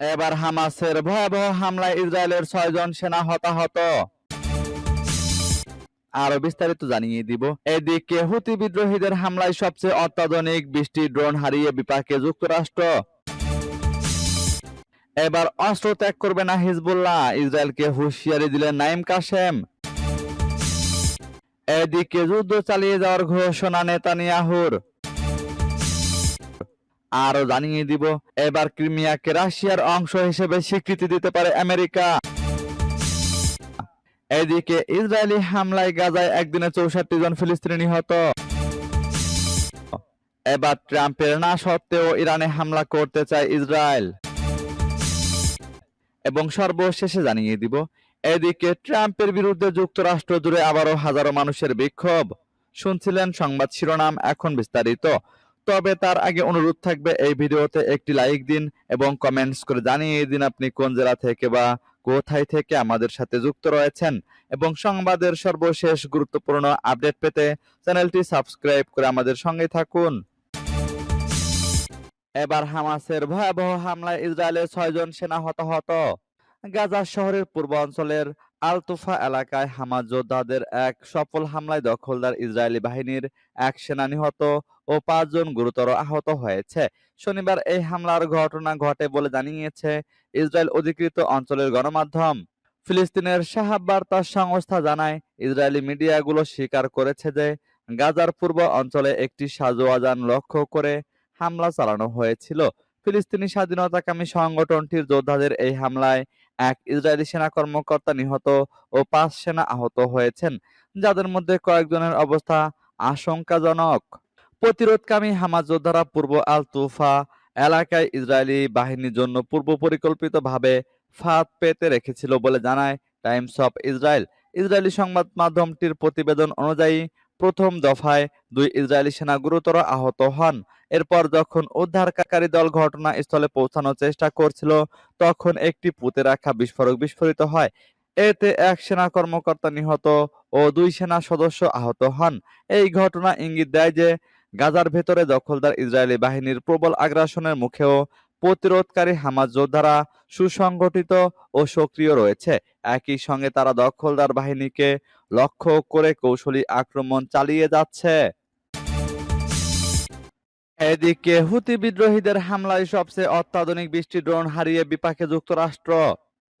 এবার হামাসের ভয়াবহ হামলায় ইসরায়েলের ছয়জন সেনা হতাহত। আরও বিস্তারিত জানিয়ে দিব। এদিকে হুতি বিদ্রোহীদের হামলায় সবচেয়ে অত্যাধুনিক বৃষ্টি ড্রোন হারিয়ে বিপাকে যুক্তরাষ্ট্র। এবার অস্ত্র ত্যাগ করবে না হিজবুল্লাহ, ইসরায়েলকে হুঁশিয়ারি দিলেন নাইম কাশেম। এদিকে যুদ্ধ চালিয়ে যাওয়ার ঘোষণা নেতানিয়াহুর। আরও জানিয়ে দিব, এবার ক্রিমিয়াকে রাশিয়ার অংশ হিসেবে স্বীকৃতি দিতে পারে আমেরিকা। এদিকে ইসরায়েলি হামলায় গাজায় একদিনে চৌষট্টি জন ফিলিস্তিনি নিহত। এবার ট্রাম্পের না সত্ত্বেও ইরানে হামলা করতে চায় ইসরায়েল। এবং সর্বশেষে জানিয়ে দিব, এদিকে ট্রাম্পের বিরুদ্ধে যুক্তরাষ্ট্র জুড়ে আবারও হাজারো মানুষের বিক্ষোভ। শুনছিলেন সংবাদ শিরোনাম, এখন বিস্তারিত। তবে তার আগে অনুরোধ থাকবে, এই ভিডিওতে একটি লাইক দিন এবং কমেন্টস করে জানিয়ে দিন আপনি কোন জেলা থেকে বা কোথায় থেকে আমাদের সাথে যুক্ত রয়েছেন। এবং সংবাদের সর্বশেষ গুরুত্বপূর্ণ আপডেট পেতে চ্যানেলটি সাবস্ক্রাইব করে আমাদের সঙ্গে থাকুন। এবার হামাসের ভয়াবহ হামলায় ইসরায়েলের ছয়জন সেনা হতাহত। গাজা শহরের পূর্ব অঞ্চলের আলতুফা এলাকায় হামাস যোদ্ধাদের এক সফল হামলায় দখলদার ইসরায়েলি বাহিনীর এক সেনা নিহত ও পাঁচজন গুরুতর আহত হয়েছে। শনিবার এই হামলার ঘটনা ঘটে বলে জানিয়েছে ইসরায়েল অধিকৃত অঞ্চলের গণমাধ্যম। ফিলিস্তিনের সাহাব বার্তা সংস্থা জানায়, ইসরায়েলি মিডিয়াগুলো স্বীকার করেছে যে গাজার পূর্ব অঞ্চলে একটি সাজোয়াজান লক্ষ্য করে হামলা চালানো হয়েছিল। ফিলিস্তিনি স্বাধীনতাকামী সংগঠনটির যোদ্ধাদের এই হামলায় এক ইসরায়েলি সেনা কর্মকর্তা নিহত ও পাঁচ সেনা আহত হয়েছেন, যাদের মধ্যে কয়েকজনের অবস্থা আশঙ্কাজনক। প্রতিরোধকামী হামাজ যোদ্ধারা পূর্ব আল তুফা এলাকায় ইসরায়েলি বাহিনীর জন্য পূর্ব পরিকল্পিতভাবে ফাঁদ পেতে রেখেছিল বলে জানায় টাইমস অফ ইসরায়েল। ইসরায়েলি সংবাদ মাধ্যমটির প্রতিবেদন অনুযায়ী প্রথম দফায় দুই ইসরায়েলি সেনা গুরুতর আহত হন। এরপর যখন উদ্ধারকারী দল ঘটনাস্থলে পৌঁছানোর চেষ্টা করছিল, তখন একটি পুঁতে রাখা বিস্ফোরক বিস্ফোরিত হয়। এতে এক সেনা কর্মকর্তা নিহত ও দুই সেনা সদস্য আহত হন। এই ঘটনা ইঙ্গিত দেয় যে, গাজার ভেতরে দখলদার ইসরায়েলি বাহিনীর প্রবল আগ্রাসনের মুখেও প্রতিরোধকারী হামাজ যোদ্ধারা সুসংগঠিত ও সক্রিয় রয়েছে। একই সঙ্গে তারা দখলদার বাহিনীকে লক্ষ্য করে কৌশলী আক্রমণ চালিয়ে যাচ্ছে। এদিকে হুতি বিদ্রোহীদের হামলায় সবচেয়ে অত্যাধুনিক বৃষ্টি ড্রোন হারিয়ে বিপাকে যুক্তরাষ্ট্র।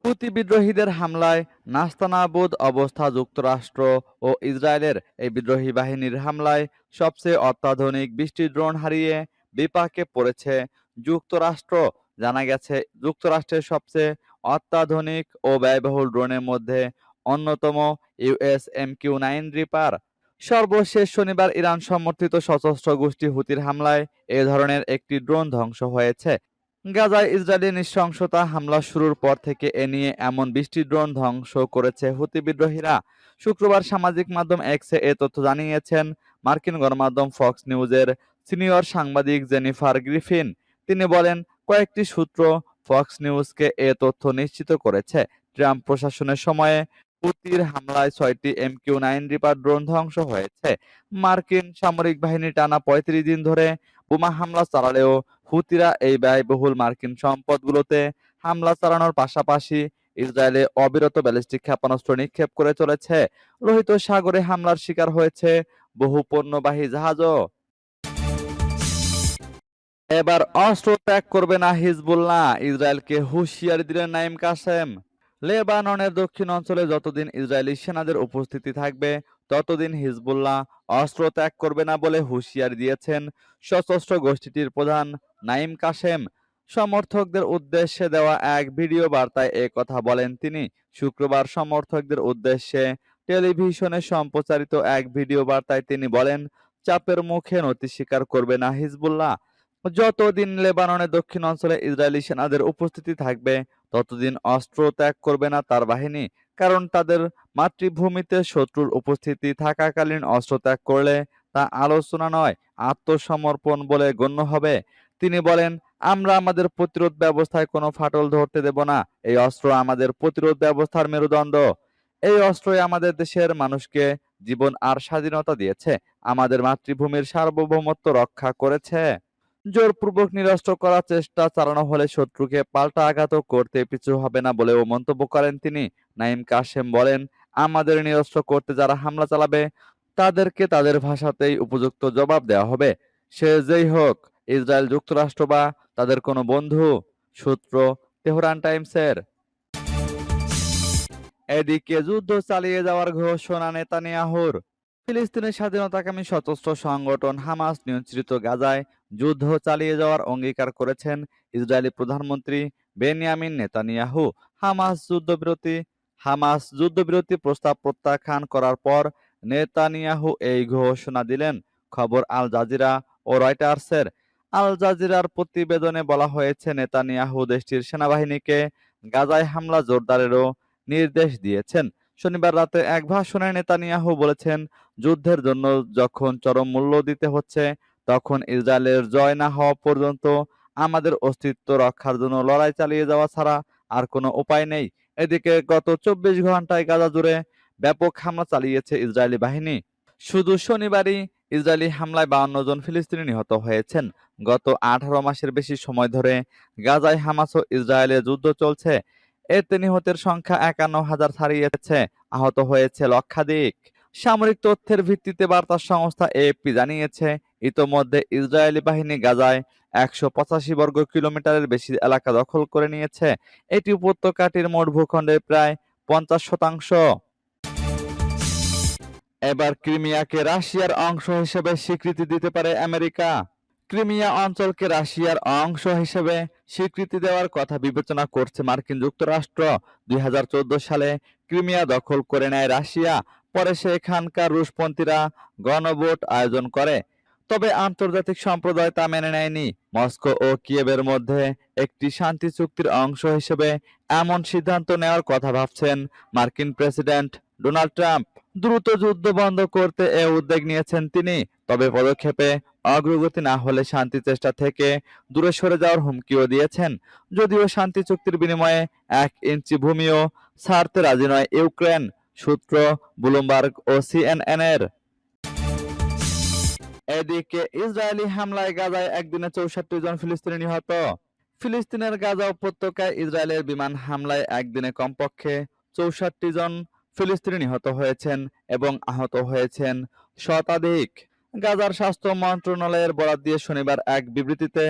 হুতি বিদ্রোহীদের হামলায় নাস্তানাবুদ অবস্থা যুক্তরাষ্ট্র ও ইসরায়েলের। এই বিদ্রোহী বাহিনীর হামলায় সবচেয়ে অত্যাধুনিক বৃষ্টি ড্রোন হারিয়ে বিপাকে পড়েছে যুক্তরাষ্ট্র জানা গেছে, যুক্তরাষ্ট্রের সবচেয়ে অত্যাধুনিক ও ব্যয়বহুল ড্রোনের মধ্যে অন্যতম US M Q nine Reaper. সর্বশেষ শনিবার ইরান সমর্থিত সশস্ত্র গোষ্ঠী হুতির হামলায় এ ধরনের একটি ড্রোন ধ্বংস হয়েছে। গাজায় ইসরায়েলি নৃশংসতা হামলা শুরুর পর থেকে এ নিয়ে এমন বৃষ্টি ড্রোন ধ্বংস করেছে হুতি বিদ্রোহীরা। শুক্রবার সামাজিক মাধ্যম এক্সে এ তথ্য জানিয়েছেন, মার্কিন গণমাধ্যম ফক্স নিউজের সিনিয়র সাংবাদিক জেনিফার গ্রিফিন। তিনি বলেন, কয়েকটি সূত্র ফক্স নিউজকে এ তথ্য নিশ্চিত করেছে। ট্রাম্প প্রশাসনের সময়ে হুতির হামলায় ছয়টি এমকিউ নাইন রিপার ড্রোন ধ্বংস হয়েছে। মার্কিন সামরিক বাহিনী টানা পঁয়ত্রিশ দিন ধরে বোমা হামলা চালালেও হুতিরা এই ব্যয়বহুল মার্কিন সম্পদগুলোতে হামলা চালানোর পাশাপাশি ইসরায়েলে অবিরত ব্যালিস্টিক ক্ষেপণাস্ত্র নিক্ষেপ করে চলেছে। লোহিত সাগরে হামলার শিকার হয়েছে বহু পণ্যবাহী জাহাজও। এবার অস্ত্র ত্যাগ করবে না হিজবুল্লাহ। ইসরায়েলকে হুঁশিয়ারি দিলেন নাইম কাসেম। লেবাননের দক্ষিণ অঞ্চলে যতদিন ইসরায়েলি সেনাদের উপস্থিতি থাকবে, ততদিন হিজবুল্লাহ অস্ত্র ত্যাগ করবে না বলে হুঁশিয়ারি দিয়েছেন সশস্ত্র গোষ্ঠীটির প্রধান নাইম কাসেম। সমর্থকদের উদ্দেশ্যে দেওয়া এক ভিডিও বার্তায় এ কথা বলেন তিনি। শুক্রবার সমর্থকদের উদ্দেশ্যে টেলিভিশনে সম্প্রচারিত এক ভিডিও বার্তায় তিনি বলেন, চাপের মুখে নতি স্বীকার করবে না হিজবুল্লাহ। যতদিন লেবাননের দক্ষিণ অঞ্চলে ইসরায়েলি সেনাদের উপস্থিতি থাকবে, ততদিন অস্ত্র ত্যাগ করবে না তার বাহিনী, কারণ তাদের মাতৃভূমিতে শত্রুর উপস্থিতি থাকাকালীন অস্ত্র ত্যাগ করলে তা আলোচনা নয়, আত্মসমর্পণ বলে গণ্য হবে। তিনি বলেন, আমরা আমাদের প্রতিরোধ ব্যবস্থায় কোনো ফাটল ধরতে দেব না, এই অস্ত্র আমাদের প্রতিরোধ ব্যবস্থার মেরুদণ্ড। এই অস্ত্রই আমাদের দেশের মানুষকে জীবন আর স্বাধীনতা দিয়েছে, আমাদের মাতৃভূমির সার্বভৌমত্ব রক্ষা করেছে। জোরপূর্বক নিরস্ত্র করার চেষ্টা চালানো হলে শত্রুকে পাল্টা আঘাতও করতে পিছু হবে না বলেও মন্তব্য করেন তিনি। নাইম কাশেম বলেন, আমাদের নিরস্ত্র করতে যারা হামলা চালাবে, তাদেরকে তাদের ভাষাতেই উপযুক্ত জবাব দেওয়া হবে। সে যেই হোক, ইসরায়েল যুক্তরাষ্ট্র বা তাদের কোনো বন্ধু, সূত্র তেহরান টাইমসের। এদিকে যুদ্ধ চালিয়ে যাওয়ার ঘোষণা নেতানিয়াহুর। ফিলিস্তিনের স্বাধীনতাকামী সশস্ত্র সংগঠন হামাস নিয়ন্ত্রিত গাজায় যুদ্ধ চালিয়ে যাওয়ার অঙ্গীকার করেছেন ইসরায়েলি প্রধানমন্ত্রী বেনিয়ামিন নেতানিয়াহু। হামাস যুদ্ধবিরতি হামাস যুদ্ধবিরতি প্রস্তাব প্রত্যাখ্যান করার পর নেতানিয়াহু এই ঘোষণা দিলেন। খবর আল জাজিরা ও রয়টার্সের। আল জাজিরার প্রতিবেদনে বলা হয়েছে, নেতানিয়াহু দেশটির সেনাবাহিনীকে গাজায় হামলা জোরদারেরও নির্দেশ দিয়েছেন। শনিবার রাতে এক ভাষণে নেতানিয়াহু বলেছেন, যুদ্ধের জন্য যখন চরম মূল্য দিতে হচ্ছে, তখন ইসরায়েলের জয় না হওয়া পর্যন্ত আমাদের অস্তিত্ব রক্ষার জন্য লড়াই চালিয়ে যাওয়া ছাড়া আর কোনো উপায় নেই। এদিকে গত চব্বিশ ঘন্টায় গাজা জুড়ে ব্যাপক হামলা চালিয়েছে ইসরায়েলি বাহিনী। শুধু শনিবারই ইসরায়েলি হামলায় বাউন্ন জন ফিলিস্তিনি নিহত হয়েছেন। গত আঠারো মাসের বেশি সময় ধরে গাজায় হামাস ও ইসরায়েলের যুদ্ধ চলছে। এতে নিহতের সংখ্যা একান্ন হাজার ছাড়িয়েছে। আহত হয়েছে লক্ষাধিক। সামরিক তথ্যের ভিত্তিতে বার্তা সংস্থা এএফপি জানিয়েছে, ইতোমধ্যে ইসরায়েলি বাহিনী গাজায় একশো পঁচাশি বর্গ কিলোমিটারের বেশি এলাকা দখল করে নিয়েছে। এটি উপত্যকাটির মোট ভূখণ্ডের প্রায় পঞ্চাশ শতাংশ। এবার ক্রিমিয়াকে রাশিয়ার অংশ হিসেবে স্বীকৃতি দিতে পারে আমেরিকা। ক্রিমিয়া অঞ্চলকে রাশিয়ার অংশ হিসেবে স্বীকৃতি দেওয়ার কথা বিবেচনা করছে মার্কিন যুক্তরাষ্ট্র। দুই হাজার চোদ্দ সালে ক্রিমিয়া দখল করে নেয় রাশিয়া, পরে সেখানকার রুশপন্থীরা গণভোট আয়োজন করে। তবে আন্তর্জাতিক সম্প্রদায় তা মেনে নেয়নি। মস্কো ও কিয়েভের মধ্যে একটি শান্তি চুক্তির অংশ হিসেবে এমন সিদ্ধান্ত নেওয়ার কথা ভাবছেন মার্কিন প্রেসিডেন্ট ডোনাল্ড ট্রাম্প। দ্রুত যুদ্ধ বন্ধ করতে এ উদ্যোগ নিয়েছেন তিনি। তবে পদক্ষেপে অগ্রগতি না হলে শান্তি চেষ্টা থেকে দূরে সরে যাওয়ার হুমকিও দিয়েছেন। যদিও শান্তি চুক্তির বিনিময়ে এক ইঞ্চি ভূমিও ছাড়তে রাজি নয় ইউক্রেন, সূত্র ব্লুমবার্গ ও সিএনএন এর। এদিকে ইসরায়েলি হামলায় গাজায় একদিনে চৌষট্টি জন ফিলিস্তিনি নিহত। ফিলিস্তিনের গাজা উপত্যকায় ইসরায়েলের বিমান হামলায় একদিনে কমপক্ষে চৌষট্টি জন ফিলিস্তিনি নিহত হয়েছেন এবং আহত হয়েছেন শতাধিক। গাজার স্বাস্থ্য মন্ত্রণালয়ের বরাদ দিয়ে শনিবার এক বিবৃতিতে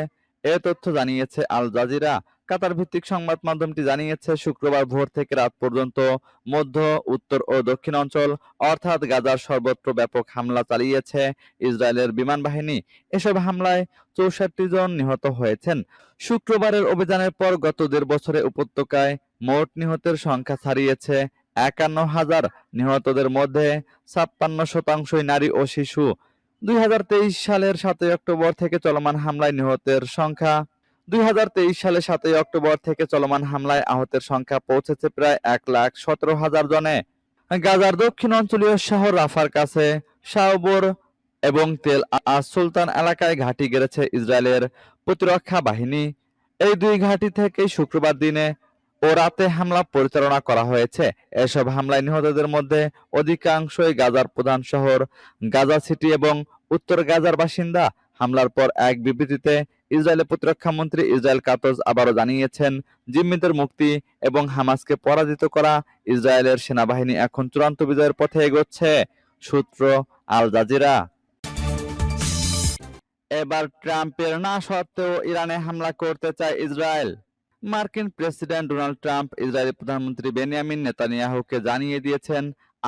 এ তথ্য জানিয়েছে আল জাজিরা। কাতার ভিত্তিক সংবাদ মাধ্যমটি জানিয়েছে, শুক্রবার ভোর থেকে রাত পর্যন্ত মধ্য, উত্তর ও দক্ষিণ অঞ্চল, অর্থাৎ গাজার সর্বত্র ব্যাপক হামলা চালিয়েছে ইসরায়েলের বিমান বাহিনী। এসব হামলায় চৌষট্টি জন নিহত হয়েছেন। শুক্রবারের অভিযানের পর গত দেড় বছরে উপত্যকায় মোট নিহতের সংখ্যা ছাড়িয়েছে একান্ন হাজার নিহতদের মধ্যে ছাপ্পান্ন শতাংশই নারী ও শিশু। দুই হাজার তেইশ সালের সাতই অক্টোবর থেকে চলমান হামলায় নিহতের সংখ্যা দুই সালে সাতই অক্টোবর থেকে চলমান হামলায় আহতের সংখ্যা পৌঁছেছে প্রায় এক লাখ সতেরো হাজার জনে। গাজার দক্ষিণ অঞ্চলীয় শহর রাফার কাছে শাওবর এবং তেল আজ সুলতান এলাকায় ঘাঁটি গেড়েছে ইসরায়েলের প্রতিরক্ষা বাহিনী। এই দুই ঘাঁটি থেকেই শুক্রবার দিনে ও রাতে হামলা পরিচালনা করা হয়েছে। এসব হামলায় নিহতদের মধ্যে অধিকাংশই গাজার প্রধান শহর, গাজা সিটি এবং উত্তর গাজার বাসিন্দা। হামলার পর এক বিবৃতিতে ইসরায়েলের প্রতিরক্ষা মন্ত্রী ইসরায়েল কাতজ আবারও জানিয়েছেন, জিম্মিদের মুক্তি এবং হামাসকে পরাজিত করা ইসরায়েলের সেনাবাহিনী এখন চূড়ান্ত বিজয়ের পথে এগোচ্ছে, সূত্র আল জাজিরা। এবার ট্রাম্পের না সত্ত্বেও ইরানে হামলা করতে চায় ইসরায়েল। মার্কিন প্রেসিডেন্ট ডোনাল্ড ট্রাম্প ইসরায়েলি প্রধানমন্ত্রী বেনিয়ামিন নেতানিয়াহুকে জানিয়ে দিয়েছেন,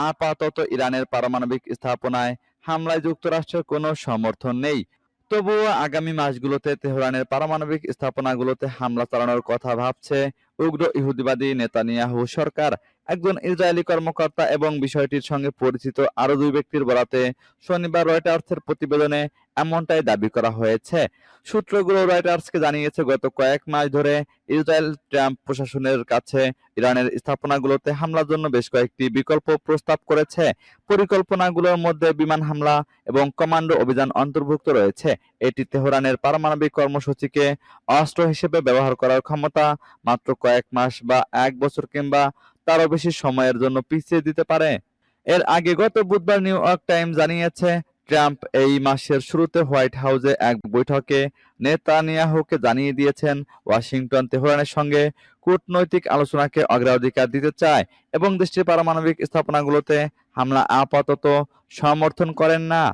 আপাতত ইরানের পারমাণবিক স্থাপনায় হামলায় যুক্তরাষ্ট্রের কোনো সমর্থন নেই। তবুও আগামী মাসগুলোতে তেহরানের পারমাণবিক স্থাপনাগুলোতে হামলা চালানোর কথা ভাবছে উগ্র ইহুদিবাদী নেতানিয়াহু সরকার। একজন ইসরায়েলি কর্মকর্তা এবং বিষয়টির সঙ্গে পরিচিত আরও দুই ব্যক্তির বরাতে শনিবার রয়টার্সের প্রতিবেদনে এমনটাই দাবি করা হয়েছে। সূত্রগুলো রয়টার্সকে জানিয়েছে, গত কয়েক মাস ধরে ইসরায়েল ট্রাম্প প্রশাসনের কাছে ইরানের স্থাপনাগুলোতে হামলার জন্য বেশ কয়েকটি বিকল্প প্রস্তাব করেছে। পরিকল্পনাগুলোর মধ্যে বিমান হামলা এবং কমান্ডো অভিযান অন্তর্ভুক্ত রয়েছে। এটি তেহরানের পারমাণবিক কর্মসূচিকে অস্ত্র হিসেবে ব্যবহার করার ক্ষমতা মাত্র কয়েক মাস বা এক বছর কিংবা তারও বেশি সময়ের জন্য পিছিয়ে দিতে পারে। এর আগে গত বুধবার নিউ ইয়র্ক টাইম জানিয়েছে ট্রাম্প এই মাসের শুরুতে হোয়াইট হাউসে এক বৈঠকে নেতানিয়াহুকে জানিয়ে দিয়েছেন, ওয়াশিংটন তেহরানের সঙ্গে কূটনৈতিক আলোচনাকে অগ্রাধিকার দিতে চায় এবং দেশটির পারমাণবিক স্থাপনাগুলোতে হামলা আপাতত সমর্থন করেন না।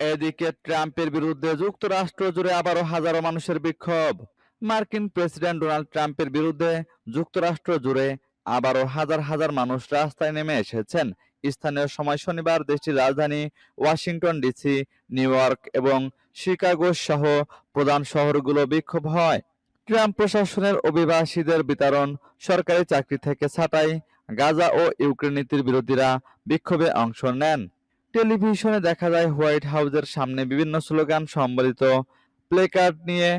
এদিকে ট্রাম্পের বিরুদ্ধে যুক্তরাষ্ট্র জুড়ে আবারও হাজারো মানুষের বিক্ষোভ। মার্কিন প্রেসিডেন্ট ডোনাল্ড ট্রাম্পের বিরুদ্ধে যুক্তরাষ্ট্র জুড়ে আবারও হাজার হাজার মানুষ রাস্তায় নেমে এসেছেন। স্থানীয় সময় শনিবার দেশটির রাজধানী ওয়াশিংটন ডিসি, নিউ ইয়র্ক এবং শিকাগো সহ প্রধান শহরগুলো বিক্ষোভ হয়। ট্রাম্প প্রশাসনের অভিবাসীদের বিতরণ, সরকারি চাকরি থেকে ছাঁটাই, গাজা ও ইউক্রেন নীতির বিরোধীরা বিক্ষোভে অংশ নেন। টেলিভিশনে দেখা যায়, হোয়াইট হাউসের সামনে বিভিন্ন স্লোগান সম্বলিত প্লেকার্ড নিয়ে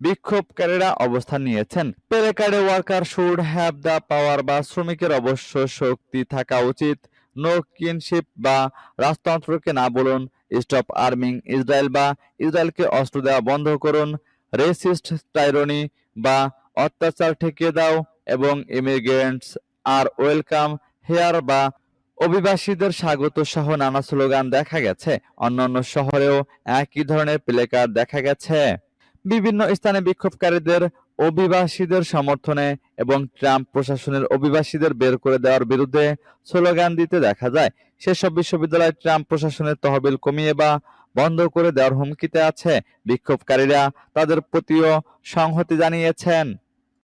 বিক্ষোভকারীরা অবস্থান নিয়েছেন। প্লেকার্ডে worker should have the power বা শ্রমিকের অবশ্য শক্তি থাকা উচিত। নো কিনশিপ বা রাজতন্ত্রকে না বলুন, স্টপ আর্মিং ইসরায়েল বা ইসরায়েলকে অস্ত্র দেওয়া বন্ধ করুন, রেসিস্ট টাইরনি বা অত্যাচার ঠেকিয়ে দাও এবং ইমিগ্রেন্টস আর ওয়েলকাম হেয়ার বা অভিবাসীদের স্বাগত সহ নানা স্লোগান দেখা গেছে। অন্যান্য শহরেও একই ধরনের প্লেকার্ড দেখা গেছে। বিভিন্ন স্থানে বিক্ষোভকারীদের অভিবাসীদের সমর্থনে এবং ট্রাম্প প্রশাসনের অভিবাসীদের বের করে দেওয়ার বিরুদ্ধে স্লোগান দিতে দেখা যায়। সেসব বিশ্ববিদ্যালয় ট্রাম্প প্রশাসনের তহবিল কমিয়ে বা বন্ধ করে দেওয়ার হুমকিতে আছে। বিক্ষোভকারীরা তাদের প্রতিও সংহতি জানিয়েছেন।